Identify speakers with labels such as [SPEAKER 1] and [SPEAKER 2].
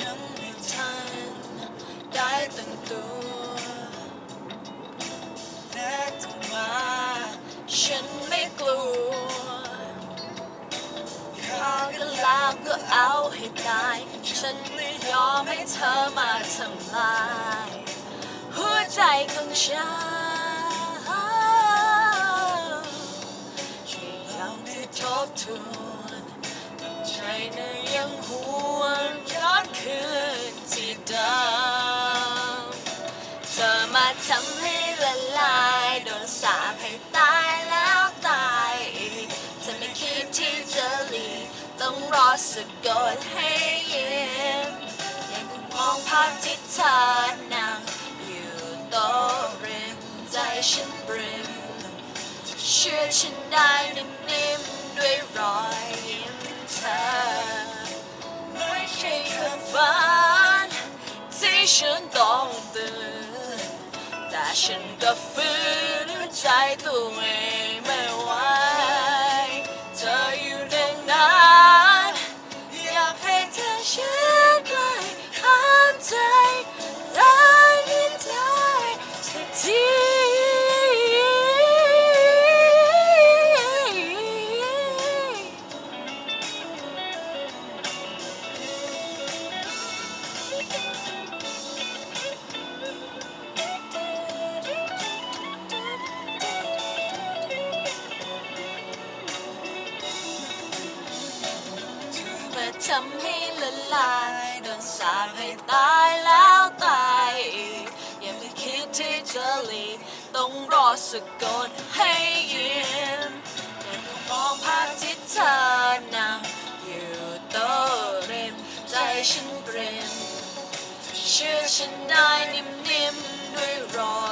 [SPEAKER 1] ยังไม่ทันได้ตั้งตัวแม้จะมาฉันไม่กลัวข้าก็ลามก็เอาให้ตาย ฉันไม่ยอมให้เธอมาทำลาย หัวใจของฉันช่ยย้ำให้ทบทวนใจนั้นยังหวน มาทำให้ละลายโดนสาปให้ตายแล้วตายอีกเธอไม่คิดที่จะหลีกต้องรอสะกดให้เยิ้มยังคงมองภาพที่เธอนั่งอยู่โต๊ะริมใจฉันบริมเชื่อฉันได้นิ่มๆด้วยรอยยิ้มเธอไม่ใช่แค่ฝันที่ฉันต้องตื่น แต่ฉันก็ฝืน ทำให้ละลายโดนสาปให้ตายแล้วตายอีกอย่าไปคิดที่จะหลีกต้องรอสะกดให้ยิ้มอย่ามองภาพที่เธอนั่งอยู่โต๊ะริมใจฉันเปรมเชื่อฉันได้นิ่มๆด้วยรอย